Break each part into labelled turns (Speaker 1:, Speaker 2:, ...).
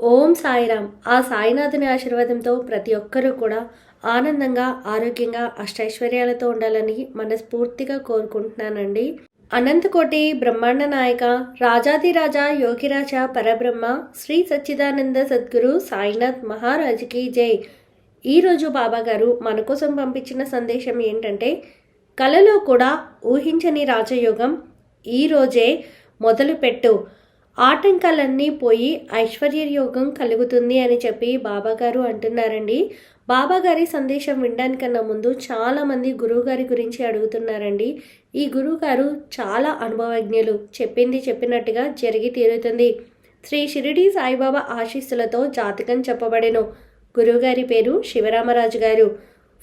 Speaker 1: ఓం సాయిరామ్. ఆ సాయినాథుని ఆశీర్వాదంతో ప్రతి ఒక్కరూ కూడా ఆనందంగా ఆరోగ్యంగా అష్టైశ్వర్యాలతో ఉండాలని మనస్ఫూర్తిగా కోరుకుంటున్నానండి. అనంతకోటి బ్రహ్మాండ నాయక రాజాదిరాజా యోగిరాజ పరబ్రహ్మ శ్రీ సచ్చిదానంద సద్గురు సాయినాథ్ మహారాజుకి జై. ఈరోజు బాబా గారు మన కోసం పంపించిన సందేశం ఏంటంటే కలలో కూడా ఊహించని రాజయోగం ఈరోజే మొదలుపెట్టు. ఆటంకాలన్నీ పోయి ఐశ్వర్యయోగం కలుగుతుంది అని చెప్పి బాబాగారు అంటున్నారండి. బాబాగారి సందేశం వినడానికన్నా ముందు చాలామంది గురువుగారి గురించి అడుగుతున్నారండి. ఈ గురువుగారు చాలా అనుభవజ్ఞులు. చెప్పింది చెప్పినట్టుగా జరిగి తీరుతుంది. శ్రీ షిరిడి సాయిబాబా ఆశీస్సులతో జాతకం చెప్పబడెను. గురువుగారి పేరు శివరామరాజు గారు.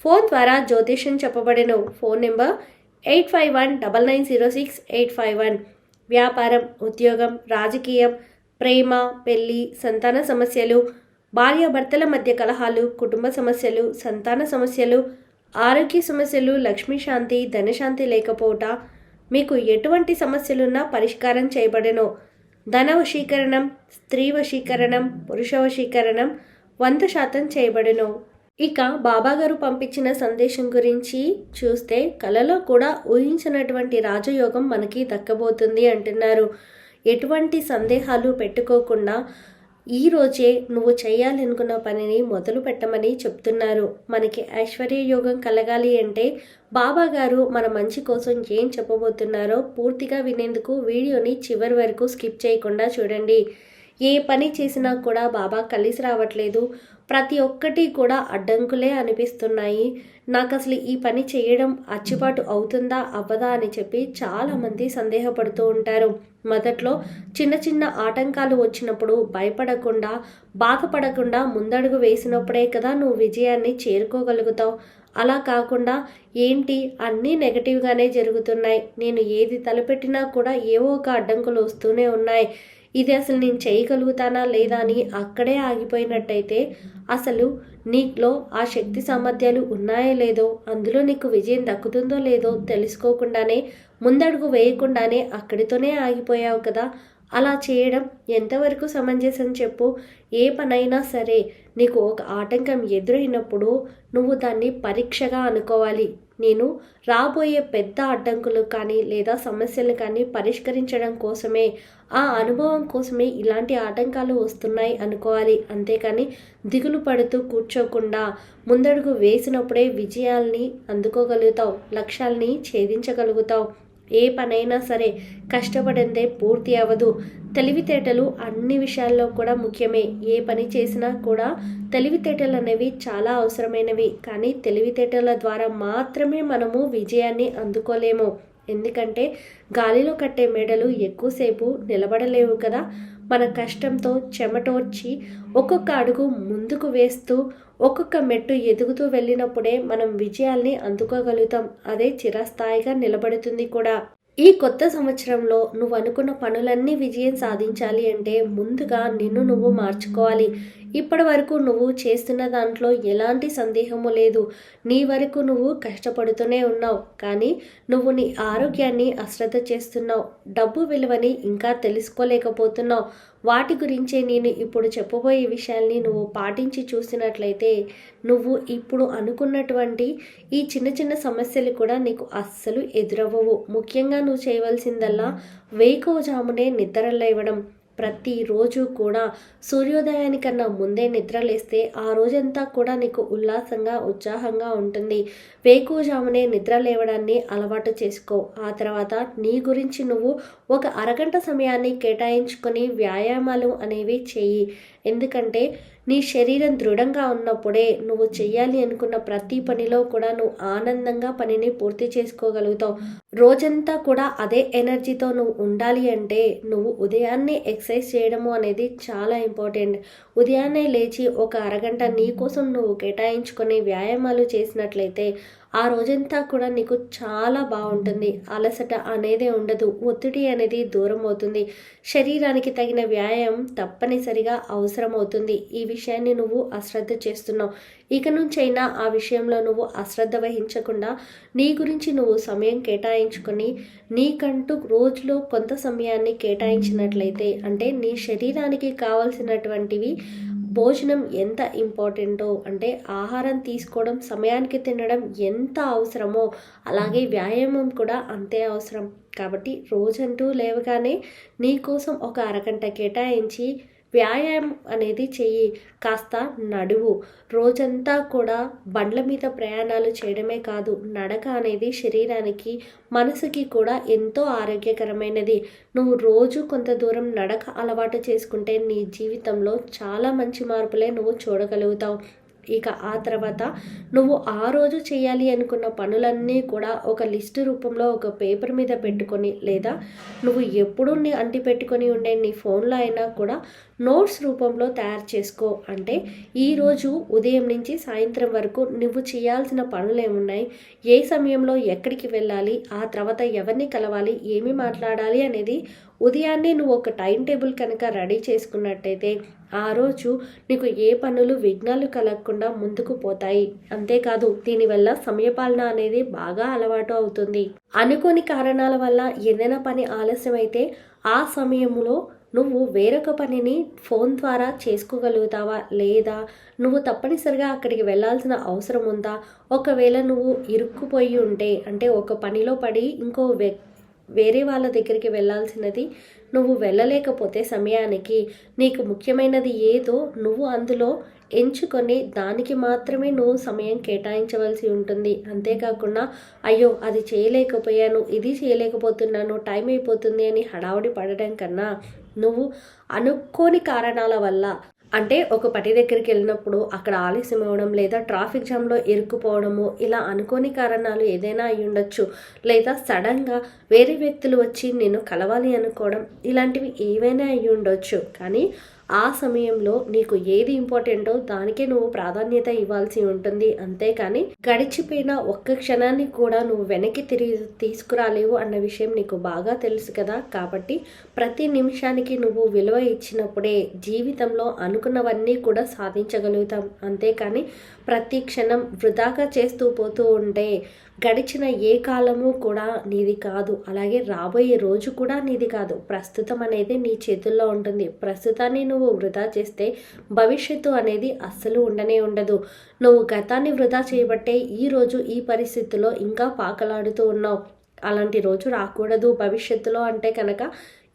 Speaker 1: ఫోన్ ద్వారా జ్యోతిష్యం చెప్పబడెను. Phone number eight five one double nine zero six eight five one. వ్యాపారం ఉద్యోగం రాజకీయం ప్రేమ పెళ్ళి సంతాన సమస్యలు భార్యాభర్తల మధ్య కలహాలు కుటుంబ సమస్యలు సంతాన సమస్యలు ఆరోగ్య సమస్యలు లక్ష్మీ శాంతి ధనశాంతి లేకపోవట మీకు ఎటువంటి సమస్యలున్నా పరిష్కారం చేయబడెను. ధన వశీకరణం స్త్రీ వశీకరణం పురుష వశీకరణం వంద శాతం చేయబడెను. ఇక బాబాగారు పంపించిన సందేశం గురించి చూస్తే కలలో కూడా ఊహించినటువంటి రాజయోగం మనకి దక్కబోతుంది అంటున్నారు. ఎటువంటి సందేహాలు పెట్టుకోకుండా ఈ రోజే నువ్వు చేయాలనుకున్న పనిని మొదలు పెట్టమని చెప్తున్నారు. మనకి ఐశ్వర్య యోగం కలగాలి అంటే బాబా గారు మన మంచి కోసం ఏం చెప్పబోతున్నారో పూర్తిగా వినేందుకు వీడియోని చివరి వరకు స్కిప్ చేయకుండా చూడండి. ఏ పని చేసినా కూడా బాబా కలిసి రావట్లేదు. ప్రతి ఒక్కటి కూడా అడ్డంకులే అనిపిస్తున్నాయి. నాకు అసలు ఈ పని చేయడం అచ్చుబాటు అవుతుందా అవ్వదా అని చెప్పి చాలామంది సందేహపడుతూ ఉంటారు. మొదట్లో చిన్న చిన్న ఆటంకాలు వచ్చినప్పుడు భయపడకుండా బాధపడకుండా ముందడుగు వేసినప్పుడే కదా నువ్వు విజయాన్ని చేరుకోగలుగుతావు. అలా కాకుండా ఏంటి అన్నీ నెగటివ్గానే జరుగుతున్నాయి. నేను ఏది తలపెట్టినా కూడా ఏవో ఒక అడ్డంకులు వస్తూనే ఉన్నాయి. ఇది అసలు నేను చేయగలుగుతానా లేదా అని అక్కడే ఆగిపోయినట్టయితే అసలు నీలో ఆ శక్తి సామర్థ్యాలు ఉన్నాయో లేదో అందులో నీకు విజయం దక్కుతుందో లేదో తెలుసుకోకుండానే ముందడుగు వేయకుండానే అక్కడితోనే ఆగిపోయావు కదా? అలా చేయడం ఎంతవరకు సమంజసం చెప్పు? ఏ పనైనా సరే నీకు ఒక ఆటంకం ఎదురైనప్పుడు నువ్వు దాన్ని పరీక్షగా అనుకోవాలి. నేను రాబోయే పెద్ద అడ్డంకులు కానీ లేదా సమస్యలు కానీ పరిష్కరించడం కోసమే ఆ అనుభవం కోసమే ఇలాంటి ఆటంకాలు వస్తున్నాయి అనుకోవాలి. అంతేకాని దిగులు పడుతూ కూర్చోకుండా ముందడుగు వేసినప్పుడే విజయాల్ని అందుకోగలుగుతావు లక్ష్యాల్ని ఛేదించగలుగుతావు. ఏ పనైనా సరే కష్టపడిందే పూర్తి అవ్వదు తెలివితేటలు అన్ని విషయాల్లో కూడా ముఖ్యమే. ఏ పని చేసినా కూడా తెలివితేటలు అనేవి చాలా అవసరమైనవి. కానీ తెలివితేటల ద్వారా మాత్రమే మనము విజయాన్ని అందుకోలేము. ఎందుకంటే గాలిలో కట్టే మెడలు ఎక్కువసేపు నిలబడలేవు కదా. మన కష్టంతో చెమటోర్చి ఒక్కొక్క అడుగు ముందుకు వేస్తూ ఒక్కొక్క మెట్టు ఎదుగుతూ వెళ్ళినప్పుడే మనం విజయాల్ని అందుకోగలుగుతాం. అదే చిరస్థాయిగా నిలబడుతుంది కూడా. ఈ కొత్త సంవత్సరంలో నువ్వు అనుకున్న పనులన్నీ విజయం సాధించాలి అంటే ముందుగా నిన్ను నువ్వు మార్చుకోవాలి. ఇప్పటి వరకు నువ్వు చేస్తున్న దాంట్లో ఎలాంటి సందేహము లేదు. నీ వరకు నువ్వు కష్టపడుతూనే ఉన్నావు. కానీ నువ్వు నీ ఆరోగ్యాన్ని అశ్రద్ధ చేస్తున్నావు. డబ్బు విలువని ఇంకా తెలుసుకోలేకపోతున్నావు. వాటి గురించే నేను ఇప్పుడు చెప్పబోయే విషయాల్ని నువ్వు పాటించి చూసినట్లయితే నువ్వు ఇప్పుడు అనుకున్నటువంటి ఈ చిన్న చిన్న సమస్యలు కూడా నీకు అస్సలు ఎదురవ్వవు. ముఖ్యంగా నువ్వు చేయవలసిందల్లా వేకోజామునే నిద్రలేవడం ప్రతిరోజు కూడా సూర్యోదయానికన్నా ముందే నిద్రలేస్తే ఆ రోజంతా కూడా నీకు ఉల్లాసంగా ఉత్సాహంగా ఉంటుంది. వేకువజామునే నిద్ర లేవడాన్ని అలవాటు చేసుకో. ఆ తర్వాత నీ గురించి నువ్వు ఒక అరగంట సమయాన్ని కేటాయించుకొని వ్యాయామాలు అనేవి చెయ్యి ఎందుకంటే నీ శరీరం దృఢంగా ఉన్నప్పుడే నువ్వు చేయాలి అనుకున్న ప్రతి పనిలో కూడా నువ్వు ఆనందంగా పనిని పూర్తి చేసుకోగలుగుతావు. రోజంతా కూడా అదే ఎనర్జీతో నువ్వు ఉండాలి అంటే నువ్వు ఉదయాన్నే ఎక్సర్సైజ్ చేయడము అనేది చాలా ఇంపార్టెంట్. ఉదయాన్నే లేచి ఒక అరగంట నీ కోసం నువ్వు కేటాయించుకొని వ్యాయామాలు చేసినట్లయితే ఆ రోజంతా కూడా నీకు చాలా బాగుంటుంది. అలసట అనేది ఉండదు. ఒత్తిడి అనేది దూరం అవుతుంది. శరీరానికి తగిన వ్యాయామం తప్పనిసరిగా అవసరం అవుతుంది ఈ విషయాన్ని నువ్వు అశ్రద్ధ చేస్తున్నావు. ఇక నుంచైనా ఆ విషయంలో నువ్వు అశ్రద్ధ వహించకుండా నీ గురించి నువ్వు సమయం కేటాయించుకొని నీకంటూ రోజులో కొంత సమయాన్ని కేటాయించినట్లయితే అంటే నీ శరీరానికి కావాల్సినటువంటివి భోజనం ఎంత ఇంపార్టెంటో అంటే ఆహారం తీసుకోవడం సమయానికి తినడం ఎంత అవసరమో అలాగే వ్యాయామం కూడా అంతే అవసరం. కాబట్టి రోజంటూ లేవగానే నీ కోసం ఒక అరగంట కేటాయించి వ్యాయామం అనేది చెయ్యి కాస్త నడువు. రోజంతా కూడా బండ్ల మీద ప్రయాణాలు చేయడమే కాదు నడక అనేది శరీరానికి మనసుకి కూడా ఎంతో ఆరోగ్యకరమైనది. నువ్వు రోజు కొంత దూరం నడక అలవాటు చేసుకుంటే నీ జీవితంలో చాలా మంచి మార్పులే నువ్వు చూడగలుగుతావు. ఇక ఆ తర్వాత నువ్వు ఆ రోజు చేయాలి అనుకున్న పనులన్నీ కూడా ఒక లిస్టు రూపంలో ఒక పేపర్ మీద పెట్టుకొని లేదా నువ్వు ఎప్పుడూ నీ అంటి పెట్టుకొని ఉండే నీ ఫోన్లో అయినా కూడా నోట్స్ రూపంలో తయారు చేసుకో. అంటే ఈరోజు ఉదయం నుంచి సాయంత్రం వరకు నువ్వు చేయాల్సిన పనులు ఏమున్నాయి? ఏ సమయంలో ఎక్కడికి వెళ్ళాలి? ఆ తర్వాత ఎవరిని కలవాలి? ఏమి మాట్లాడాలి? అనేది ఉదయాన్నే నువ్వు ఒక టైం టేబుల్ కనుక రెడీ చేసుకున్నట్టయితే ఆ రోజు నీకు ఏ పనులు విఘ్నాలు కలగకుండా ముందుకు పోతాయి. అంతేకాదు దీనివల్ల సమయపాలన అనేది బాగా అలవాటు అవుతుంది. అనుకోని కారణాల వల్ల ఏదైనా పని ఆలస్యమైతే ఆ సమయంలో నువ్వు వేరొక పనిని ఫోన్ ద్వారా చేసుకోగలుగుతావా? లేదా నువ్వు తప్పనిసరిగా అక్కడికి వెళ్ళాల్సిన అవసరం ఉందా? ఒకవేళ నువ్వు ఇరుక్కుపోయి ఉంటే అంటే ఒక పనిలో పడి ఇంకో వ్యక్తి వేరే వాళ్ళ దగ్గరికి వెళ్ళాల్సినది నువ్వు వెళ్ళలేకపోతే సమయానికి. నీకు ముఖ్యమైనది ఏదో నువ్వు అందులో ఎంచుకొని దానికి మాత్రమే నువ్వు సమయం కేటాయించవలసి ఉంటుంది. అంతేకాకుండా అయ్యో అది చేయలేకపోయాను ఇది చేయలేకపోతున్నాను టైం అయిపోతుంది అని హడావుడి పడడం కన్నా నువ్వు అనుకోని కారణాల వల్ల అంటే ఒక పటి దగ్గరికి వెళ్ళినప్పుడు అక్కడ ఆలస్యం అవ్వడం లేదా ట్రాఫిక్ జామ్లో ఇరుక్కుపోవడము ఇలా అనుకోని కారణాలు ఏదైనా అయి ఉండొచ్చు. లేదా సడన్గా వేరే వ్యక్తులు వచ్చి నేను కలవాలి అనుకోవడం ఇలాంటివి ఏవైనా అయి ఉండొచ్చు. కానీ ఆ సమయంలో నీకు ఏది ఇంపార్టెంటో దానికే నువ్వు ప్రాధాన్యత ఇవ్వాల్సి ఉంటుంది. అంతేకాని గడిచిపోయిన ఒక్క క్షణాన్ని కూడా నువ్వు వెనక్కి తిరిగి తీసుకురాలేవు అన్న విషయం నీకు బాగా తెలుసు కదా. కాబట్టి ప్రతి నిమిషానికి నువ్వు విలువ ఇచ్చినప్పుడే జీవితంలో అనుకున్నవన్నీ కూడా సాధించగలుగుతాం. అంతేకాని ప్రతి క్షణం వృధాగా చేస్తూ పోతూ ఉంటే గడిచిన ఏ కాలము కూడా నీది కాదు. అలాగే రాబోయే రోజు కూడా నీది కాదు. ప్రస్తుతం అనేది నీ చేతుల్లో ఉంటుంది. ప్రస్తుతాన్ని నువ్వు వృధా చేస్తే భవిష్యత్తు అనేది అస్సలు ఉండనే ఉండదు. నువ్వు గతాన్ని వృధా చేయబట్టే ఈరోజు ఈ పరిస్థితిలో ఇంకా పాకలాడుతూ ఉన్నావు. అలాంటి రోజు రాకూడదు. భవిష్యత్తులో అంటే కనుక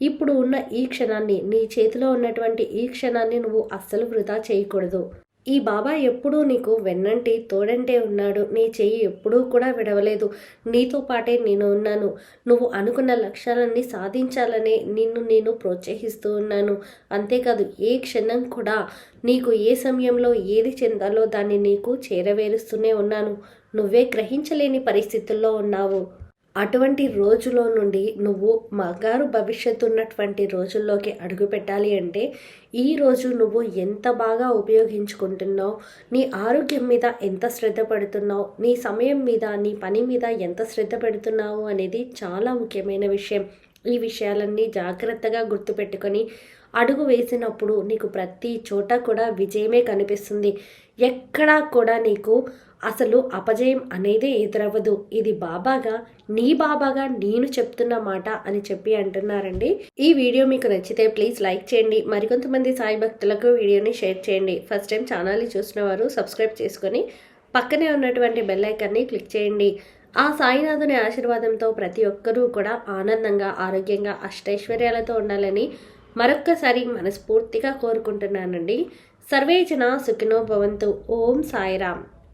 Speaker 1: ఇప్పుడు ఉన్న ఈ క్షణాన్ని నీ చేతిలో ఉన్నటువంటి ఈ క్షణాన్ని నువ్వు అస్సలు వృధా చేయకూడదు. ఈ బాబా ఎప్పుడూ నీకు వెన్నంటి తోడంటే ఉన్నాడు. నీ చెయ్యి ఎప్పుడూ కూడా విడవలేదు. నీతో పాటే నేను ఉన్నాను. నువ్వు అనుకున్న లక్ష్యాలన్నీ సాధించాలనే నిన్ను నేను ప్రోత్సహిస్తూ ఉన్నాను. అంతేకాదు ఏ క్షణం కూడా నీకు ఏ సమయంలో ఏది చెందాలో దాన్ని నీకు చేరవేరుస్తూనే ఉన్నాను. నువ్వే గ్రహించలేని పరిస్థితుల్లో ఉన్నావు. అటువంటి రోజులో నుండి నువ్వు మగారు భవిష్యత్తు ఉన్నటువంటి రోజుల్లోకి అడుగు పెట్టాలి అంటే ఈరోజు నువ్వు ఎంత బాగా ఉపయోగించుకుంటున్నావు నీ ఆరోగ్యం మీద ఎంత శ్రద్ధ పెడుతున్నావు నీ సమయం మీద నీ పని మీద ఎంత శ్రద్ధ పెడుతున్నావు అనేది చాలా ముఖ్యమైన విషయం. ఈ విషయాలన్నీ జాగ్రత్తగా గుర్తుపెట్టుకొని అడుగు వేసినప్పుడు నీకు ప్రతి చోట కూడా విజయమే కనిపిస్తుంది. ఎక్కడా కూడా నీకు అసలు అపజయం అనేది ఎదురవ్వదు. ఇది బాబాగా నీ బాబాగా నేను చెప్తున్న మాట అని చెప్పి అంటున్నారండి. ఈ వీడియో మీకు నచ్చితే ప్లీజ్ లైక్ చేయండి. మరికొంతమంది సాయి భక్తులకు వీడియోని షేర్ చేయండి. ఫస్ట్ టైం ఛానల్ని చూసిన వారు సబ్స్క్రైబ్ చేసుకొని పక్కనే ఉన్నటువంటి బెల్ ఐకాన్ని క్లిక్ చేయండి. ఆ సాయినాథుని ఆశీర్వాదంతో ప్రతి ఒక్కరూ కూడా ఆనందంగా ఆరోగ్యంగా అష్టైశ్వర్యాలతో ఉండాలని మరొక్కసారి మనస్ఫూర్తిగా కోరుకుంటున్నానండి. సర్వేజన సుఖినో భవంతు. ఓం సాయిరామ్.